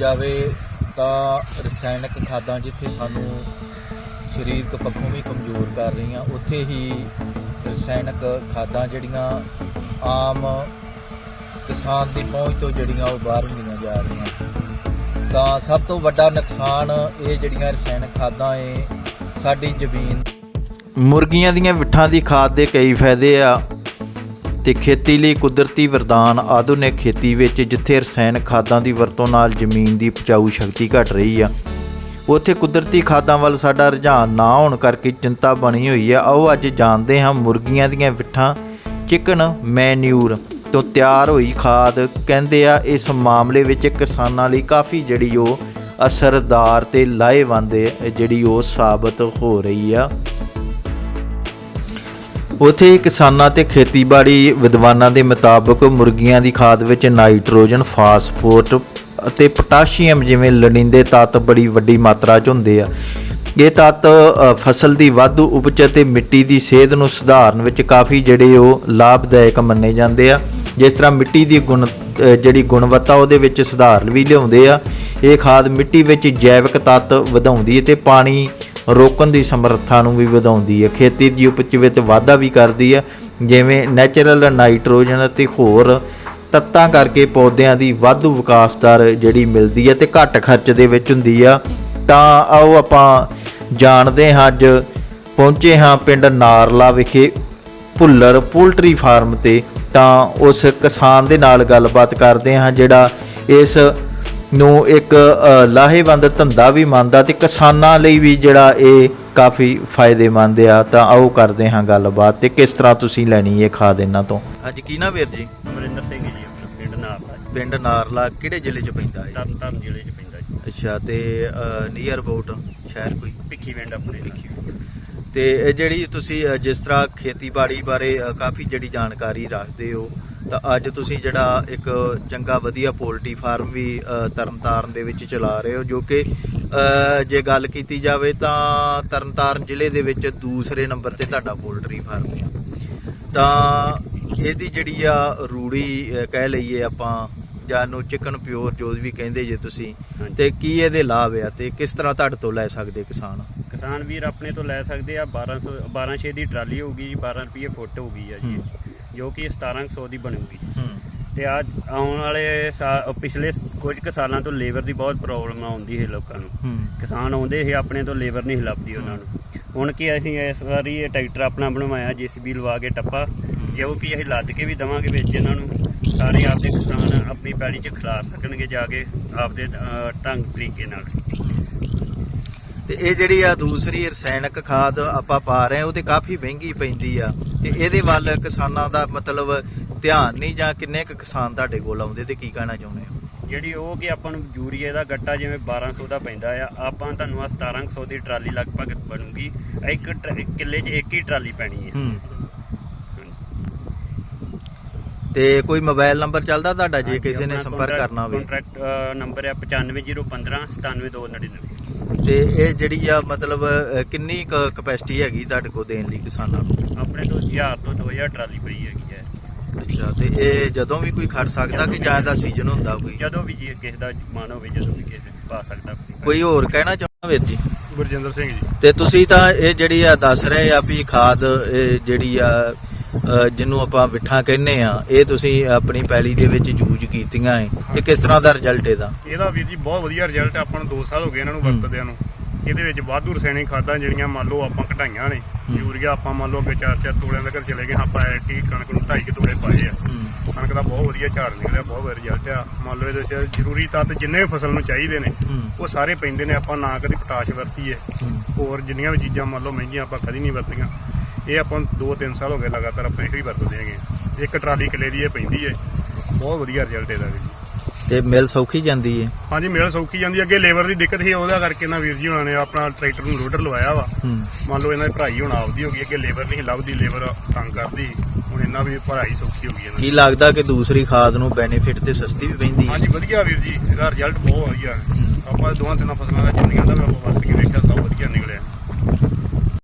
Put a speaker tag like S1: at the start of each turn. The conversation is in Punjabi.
S1: ਜਾਵੇ ਤਾਂ ਰਸਾਇਣਿਕ ਖਾਦਾਂ ਜਿੱਥੇ ਸਾਨੂੰ ਸਰੀਰਕ ਪੱਖੋਂ ਵੀ ਕਮਜ਼ੋਰ ਕਰ ਰਹੀਆਂ, ਉੱਥੇ ਹੀ ਰਸਾਇਣਿਕ ਖਾਦਾਂ ਜਿਹੜੀਆਂ ਆਮ ਕਿਸਾਨ ਦੀ ਪਹੁੰਚ ਤੋਂ ਜਿਹੜੀਆਂ ਉਹ ਬਾਹਰ ਹੁੰਦੀਆਂ ਜਾ ਰਹੀਆਂ। ਤਾਂ ਸਭ ਤੋਂ ਵੱਡਾ ਨੁਕਸਾਨ ਇਹ ਜਿਹੜੀਆਂ ਰਸਾਇਣਿਕ ਖਾਦਾਂ ਏ, ਸਾਡੀ ਜ਼ਮੀਨ ਮੁਰਗੀਆਂ ਦੀਆਂ ਵਿੱਠਾਂ ਦੀ ਖਾਦ ਦੇ ਕਈ ਫਾਇਦੇ ਆ। ਤੇ ਖੇਤੀ ਲਈ ਕੁਦਰਤੀ ਵਰਦਾਨ, ਆਧੁਨਿਕ ਖੇਤੀ ਵਿੱਚ ਜਿੱਥੇ ਰਸਾਇਣਿਕ ਖਾਦਾਂ ਦੀ ਵਰਤੋਂ ਨਾਲ ਜ਼ਮੀਨ ਦੀ ਉਪਜਾਊ ਸ਼ਕਤੀ ਘਟ ਰਹੀ ਆ, ਉੱਥੇ ਕੁਦਰਤੀ ਖਾਦਾਂ ਵੱਲ ਸਾਡਾ ਰੁਝਾਨ ਨਾ ਹੋਣ ਕਰਕੇ ਚਿੰਤਾ ਬਣੀ ਹੋਈ ਆ। ਆਓ ਅੱਜ ਜਾਣਦੇ ਹਾਂ ਮੁਰਗੀਆਂ ਦੀਆਂ ਵਿੱਠਾਂ ਚਿਕਨ, ਮੈਨਿਊਰ ਤੋਂ ਤਿਆਰ ਹੋਈ ਖਾਦ। ਕਹਿੰਦੇ ਆ, ਇਸ ਮਾਮਲੇ ਵਿੱਚ ਕਿਸਾਨਾਂ ਲਈ ਕਾਫੀ ਜਿਹੜੀ ਉਹ ਅਸਰਦਾਰ ਤੇ ਲਾਹੇਵੰਦ ਜਿਹੜੀ ਉਹ ਸਾਬਤ ਹੋ ਰਹੀ ਆ। ਉਥੇ ਕਿਸਾਨਾਂ ਤੇ ਖੇਤੀਬਾੜੀ ਵਿਦਵਾਨਾਂ ਦੇ ਮੁਤਾਬਕ ਮੁਰਗੀਆਂ ਦੀ ਖਾਦ ਵਿੱਚ ਨਾਈਟ੍ਰੋਜਨ ਫਾਸਫੋਰਸ ਅਤੇ ਪੋਟਾਸ਼ੀਅਮ ਜਿਵੇਂ ਲੋੜੀਂਦੇ ਤੱਤ ਬੜੀ ਵੱਡੀ ਮਾਤਰਾ 'ਚ ਹੁੰਦੇ ਆ। ਇਹ ਤੱਤ ਫਸਲ ਦੀ ਵਾਧੂ ਉਪਜ ਅਤੇ ਮਿੱਟੀ ਦੀ ਸਿਹਤ ਨੂੰ ਸੁਧਾਰਨ ਵਿੱਚ ਕਾਫੀ ਜਿਹੜੇ ਉਹ ਲਾਭਦਾਇਕ ਮੰਨੇ ਜਾਂਦੇ ਆ। ਜਿਸ ਤਰ੍ਹਾਂ ਮਿੱਟੀ ਦੀ ਗੁਣ ਜਿਹੜੀ ਗੁਣਵੱਤਾ ਉਹਦੇ ਵਿੱਚ ਸੁਧਾਰ ਵੀ ਲਿਆਉਂਦੇ ਆ। ਇਹ ਖਾਦ ਮਿੱਟੀ ਵਿੱਚ ਜੈਵਿਕ ਤੱਤ ਵਧਾਉਂਦੀ ਹੈ ਤੇ ਪਾਣੀ ਰੋਕਣ ਦੀ ਸਮਰੱਥਾ ਨੂੰ ਵੀ ਵਧਾਉਂਦੀ ਹੈ। ਖੇਤੀ ਦੀ ਉਪਜ ਵਿੱਚ ਵਾਧਾ ਵੀ ਕਰਦੀ ਹੈ। ਜਿਵੇਂ ਨੈਚੁਰਲ ਨਾਈਟ੍ਰੋਜਨ ਅਤੇ ਹੋਰ ਤੱਤਾਂ ਕਰਕੇ ਪੌਦਿਆਂ ਦੀ ਵਾਧੂ ਵਿਕਾਸ ਦਰ ਜਿਹੜੀ ਮਿਲਦੀ ਹੈ ਤੇ ਘੱਟ ਖਰਚ ਦੇ ਵਿੱਚ ਹੁੰਦੀ ਆ। ਤਾਂ ਆਓ ਆਪਾਂ ਜਾਣਦੇ ਹਾਂ ਅੱਜ ਪਹੁੰਚੇ ਹਾਂ ਪਿੰਡ ਨਾਰਲਾ ਵਿਖੇ ਭੁੱਲਰ ਪੋਲਟਰੀ ਫਾਰਮ ਤੇ। ਤਾਂ ਉਸ ਕਿਸਾਨ ਦੇ ਨਾਲ ਗੱਲਬਾਤ ਕਰਦੇ ਹਾਂ ਜਿਹੜਾ ਇਸ ਨੂੰ ਇੱਕ ਲਾਹੇਵੰਦ ਧੰਦਾ ਵੀ ਮੰਨਦਾ ਤੇ ਕਿਸਾਨਾਂ ਲਈ ਵੀ ਜਿਹੜਾ ਇਹ ਕਾਫੀ ਫਾਇਦੇਮੰਦ ਆ ਤਾਂ ਆਓ ਕਰਦੇ ਹਾਂ ਗੱਲਬਾਤ ਤੇ ਕਿਸ ਤਰ੍ਹਾਂ ਤੁਸੀਂ ਲੈਣੀ ਇਹ ਖਾਦ ਇਹਨਾਂ ਤੋਂ? ਅੱਜ ਕੀ ਨਾ ਵੀਰ ਜੀ?
S2: ਅਮਰਿੰਦਰ ਸਿੰਘ ਜੀ ਪਿੰਡ ਨਾਪ
S1: ਪਿੰਡ ਨਾਰਲਾ ਕਿਹੜੇ ਜ਼ਿਲ੍ਹੇ 'ਚ ਪੈਂਦਾ ਹੈ
S2: ਤਰਨ ਤਾਰਨ ਜ਼ਿਲ੍ਹੇ 'ਚ ਪੈਂਦਾ ਜੀ।
S1: ਅੱਛਾ ਤੇ ਨੀਅਰ ਅਬਾਊਟ ਸ਼ਹਿਰ ਕੋਈ?
S2: ਭਿੱਖੀ ਪਿੰਡ ਆਪਣੇ ਭਿੱਖੀ
S1: ਤੇ ਇਹ ਜਿਹੜੀ ਤੁਸੀਂ ਜਿਸ ਤਰ੍ਹਾਂ ਖੇਤੀਬਾੜੀ ਬਾਰੇ ਕਾਫੀ ਜਿਹੜੀ ਜਾਣਕਾਰੀ ਰੱਖਦੇ ਹੋ ਤਾਂ ਅੱਜ ਤੁਸੀਂ ਜਿਹੜਾ ਇੱਕ ਚੰਗਾ ਵਧੀਆ ਪੋਲਟਰੀ ਫਾਰਮ ਵੀ ਤਰਨਤਾਰਨ ਦੇ ਵਿੱਚ ਚਲਾ ਰਹੇ ਹੋ ਜੋ ਕਿ ਜੇ ਗੱਲ ਕੀਤੀ ਜਾਵੇ ਤਾਂ ਤਰਨਤਾਰਨ ਜ਼ਿਲ੍ਹੇ ਦੇ ਵਿੱਚ ਦੂਸਰੇ ਨੰਬਰ ਤੇ ਤੁਹਾਡਾ ਪੋਲਟਰੀ ਫਾਰਮ ਹੈ ਤਾਂ ਇਹਦੀ ਜਿਹੜੀ ਆ ਰੂੜੀ ਕਹਿ ਲਈਏ ਆਪਾਂ ਜਾਂ ਨੂੰ ਚਿਕਨ ਪਿਓਰ ਜੋ ਵੀ ਕਹਿੰਦੇ ਜੇ ਤੁਸੀਂ। ਤੇ ਕੀ ਇਹਦੇ ਲਾਭ ਆ ਤੇ ਕਿਸ ਤਰ੍ਹਾਂ ਤੁਹਾਡੇ ਤੋਂ ਲੈ ਸਕਦੇ ਕਿਸਾਨ?
S2: ਕਿਸਾਨ ਵੀਰ ਆਪਣੇ ਤੋਂ ਲੈ ਸਕਦੇ ਆ 1200 1200 ਦੀ ਟਰਾਲੀ ਹੋਊਗੀ ਜੀ 12 ਰੁਪਏ ਫੁੱਟ ਹੋਊਗੀ ਆ ਜੀ। ਜੋ ਕਿ 1700 ਦੀ ਬਣੂਗੀ।
S1: ਹੂੰ।
S2: ਤੇ ਆ ਆਉਣ ਵਾਲੇ ਸਾ- ਪਿਛਲੇ ਕੁਝ ਕੁ ਸਾਲਾਂ ਤੋਂ ਲੇਬਰ ਦੀ ਬਹੁਤ ਪ੍ਰੋਬਲਮ ਆਉਂਦੀ ਹੈ ਲੋਕਾਂ ਨੂੰ। ਕਿਸਾਨ ਆਉਂਦੇ ਸੀ ਆਪਣੇ ਤੋਂ ਲੇਬਰ ਨਹੀਂ ਲੱਭਦੀ ਉਹਨਾਂ ਨੂੰ। ਹੁਣ ਕੀ ਅਸੀਂ ਇਸ ਵਾਰੀ ਇਹ ਟਰੈਕਟਰ ਆਪਣਾ ਬਣਵਾਇਆ ਜੀਸੀਬੀ ਲਵਾ ਕੇ ਟੱਪਾ। ਜੋ ਕਿ ਅਸੀਂ ਲੱਦ ਕੇ ਵੀ ਦਵਾਂਗੇ ਵਿੱਚ ਇਹਨਾਂ ਨੂੰ। ਸਾਰੇ ਆਪਦੇ ਕਿਸਾਨ ਆਪਣੀ ਪੈੜੀ 'ਚ ਖਿਲਾਰ ਸਕਣਗੇ ਜਾ ਕੇ ਆਪਦੇ ਅਹ, ਢੰਗ ਤਰੀਕੇ ਨਾਲ।
S1: ਤੇ ਇਹ ਜਿਹੜੀ ਆ ਦੂਸਰੀ ਰਸਾਇਣਕ ਖਾਦ ਆਪਾਂ ਪਾ ਰਹੇ ਉਹ ਤੇ ਕਾਫੀ ਮਹਿੰਗੀ ਪੈਂਦੀ ਆ। ਤੇ ਇਹਦੇ ਵੱਲ ਕਿਸਾਨਾਂ ਦਾ ਮਤਲਬ ਧਿਆਨ ਨਹੀਂ ਜਾਂ ਕਿੰਨੇ ਕੁ ਕਿਸਾਨ ਤੁਹਾਡੇ ਕੋਲ ਆਉਂਦੇ ਤੇ ਕੀ ਕਹਿਣਾ ਚਾਹੁੰਦੇ ਹੋ?
S2: ਜਿਹੜੀ ਉਹ ਕਿ ਆਪਾਂ ਨੂੰ ਯੂਰੀਏ ਦਾ ਗੱਟਾ ਜਿਵੇਂ 1200 ਦਾ ਪੈਂਦਾ ਆ ਆਪਾਂ ਤੁਹਾਨੂੰ ਆ 1700 ਦੀ ਟਰਾਲੀ ਲਗਭਗ ਬਣੂਗੀ। ਇੱਕ ਕਿੱਲੇ 'ਚ ਇੱਕ ਹੀ ਟਰਾਲੀ ਪੈਣੀ ਹੂੰ।
S1: ਤੇ ਕੋਈ ਮੋਬਾਈਲ ਨੰਬਰ ਚੱਲਦਾ ਤੁਹਾਡਾ ਜੇ ਕਿਸੇ ਨੇ ਸੰਪਰਕ ਕਰਨਾ ਹੋਵੇ?
S2: ਕੰਟਰੈਕਟ ਨੰਬਰ ਹੈ 95215 97299
S1: ਤੇ ਇਹ ਜਿਹੜੀ ਆ ਮਤਲਬ ਕਿੰਨੀ ਕਪੈਸਿਟੀ ਹੈਗੀ ਤੁਹਾਡੇ ਕੋਲ ਦੇਣ ਲਈ ਕਿਸਾਨਾਂ ਨੂੰ?
S2: ਆਪਣੇ ਤੋਂ 1000 ਤੋਂ 2000 ਟਰਾਲੀ ਪਈ ਹੈਗੀ ਹੈ।
S1: ਅੱਛਾ ਤੇ ਇਹ ਜਦੋਂ ਵੀ ਕੋਈ ਖੜ ਸਕਦਾ ਕਿ ਜਾਂ ਦਾ ਸੀਜ਼ਨ ਹੁੰਦਾ ਕੋਈ?
S2: ਜਦੋਂ ਵੀ ਜੀ ਕਿਸੇ ਦਾ ਮਨ ਹੋਵੇ ਜਦੋਂ ਵੀ ਕਿਸੇ ਪਾ ਸਕਦਾ
S1: ਕੋਈ ਹੋਰ ਕਹਿਣਾ ਚਾਹੁੰਦਾ ਵੀਰ ਜੀ?
S2: ਗੁਰਜਿੰਦਰ ਸਿੰਘ ਜੀ।
S1: ਤੇ ਤੁਸੀਂ ਤਾਂ ਇਹ ਜਿਹੜੀ ਆ ਦੱਸ ਰਹੇ ਆ ਵੀ ਖਾਦ ਇਹ ਜਿਹੜੀ ਆ ਜਿਹਨੂੰ ਆਪਾਂ ਵਿਠਾਂ ਕਹਿੰਦੇ ਆ ਇਹ ਤੁਸੀਂ ਆਪਣੀ ਪੈਲੀ ਦੇ ਵਿੱਚ ਯੂਜ਼ ਕੀਤੀਆਂ ਏ। ਤੇ ਕਿਸ ਤਰ੍ਹਾਂ ਦਾ ਰਿਜ਼ਲਟ ਇਹਦਾ?
S3: ਇਹਦਾ ਵੀਰ ਜੀ ਬਹੁਤ ਵਧੀਆ ਰਿਜ਼ਲਟ ਆਪਾਂ ਨੂੰ 2 ਸਾਲ ਹੋ ਗਏ ਇਹਨਾਂ ਨੂੰ
S1: ਹੂੰ।
S3: ਵਰਤਦਿਆਂ ਨੂੰ। ਇਹਦੇ ਵਿੱਚ ਵਾਧੂ ਰਸਾਇਣਿਕ ਖਾਦਾਂ ਜਿਹੜੀਆਂ ਮੰਨ ਲਓ ਆਪਾਂ ਘਟਾਈਆਂ ਨੇ
S1: ਹੂੰ।
S3: ਯੂਰੀਆ ਆਪਾਂ ਮੰਨ ਲਓ ਅੱਗੇ 4-4 ਤੋੜਿਆਂ ਤੱਕ ਚਲੇ ਗਏ ਆਪਾਂ ਐਟੀ ਕਣਕ ਨੂੰ 2.5 ਤੋੜੇ ਪਾਏ ਆ। ਕਣਕ ਦਾ ਬਹੁਤ ਵਧੀਆ ਝਾੜ ਨਿਕਲਿਆ ਬਹੁਤ ਵਧੀਆ ਰਿਜ਼ਲਟ ਆ। ਮੰਨ ਲਓ ਇਹਦੇ ਵਿੱਚ ਜ਼ਰੂਰੀ ਤੱਤ ਜਿੰਨੇ ਵੀ ਫਸਲ ਨੂੰ ਚਾਹੀਦੇ ਨੇ ਉਹ ਸਾਰੇ ਪੈਂਦੇ ਨੇ ਆਪਾਂ ਨਾ ਕਦੇ ਪੋਟਾਸ਼ ਵਰਤੀ ਹੈ। ਹੋਰ ਜਿੰਨੀਆਂ ਵੀ ਚੀਜ਼ਾਂ ਮੰਨ ਲਓ ਮਹਿੰਗੀਆਂ ਆਪਾਂ ਕਦੀ ਨਹੀਂ ਵਰਤੀਆਂ। ਇਹ ਆਪਾਂ ਨੂੰ 2-3 ਸਾਲ ਹੋ ਗਏ ਲਗਾਤਾਰ ਆਪਾਂ ਇਹੋ ਹੀ ਵਰਤਦੇ ਹੈਗੇ ਇੱਕ ਟਰਾਲੀ ਕਿਲੇ ਦੀ ਇਹ ਪੈਂਦੀ ਹੈ ਬਹੁਤ ਵਧੀਆ ਰਿਜ਼ਲਟ ਇਹਦਾ ਵੀ।
S1: ਤੇ ਮਿਲ ਸੌਖੀ ਜਾਂਦੀ ਏ?
S3: ਹਾਂਜੀ ਮੇਲ ਸੌਖੀ ਜਾਂਦੀ ਅੱਗੇ ਲੇਬਰ ਦੀ ਦਿੱਕਤ ਸੀ ਉਹਦਾ ਕਰਕੇ ਨਾ ਵੀਰ ਜੀ ਉਹਨਾਂ ਨੇ ਆਪਣਾ ਟਰੈਕਟਰ ਨੂੰ ਲੋਡਰ ਲਵਾਇਆ ਵਾ। ਮੰਨ ਲਓ ਇਹਨਾਂ ਦੀ ਭਰਾਈ ਹੁਣ ਆਪਦੀ ਹੋ ਗਈ ਅੱਗੇ ਲੇਬਰ ਨਹੀਂ ਲੱਭਦੀ ਲੇਬਰ ਤੰਗ ਕਰਦੀ। ਹੁਣ ਇਹਨਾਂ ਵੀ ਭਰਾਈ ਸੌਖੀ ਹੋ ਗਈ ਇਹਨਾਂ
S1: ਕੀ ਲੱਗਦਾ ਕਿ ਦੂਸਰੀ ਖਾਦ ਨੂੰ ਬੈਨੀਫਿਟ ਤੇ ਸਸਤੀ ਵੀ ਪੈਂਦੀ ਹੈ
S3: ਹਾਂਜੀ ਵਧੀਆ ਵੀਰ ਜੀ ਇਹਦਾ ਰਿਜ਼ਲਟ ਬਹੁਤ ਵਧੀਆ। ਆਪਾਂ ਦੋਵਾਂ ਤਿੰਨਾਂ ਫਸਲਾਂ ਦਾ ਜਿੰਨੀਆਂ ਦਾ ਵੀ ਆਪਾਂ ਵਰਤ ਕੇ ਵੇਖਿਆ ਸਭ ਵਧੀਆ ਨਿਕਲਿਆ।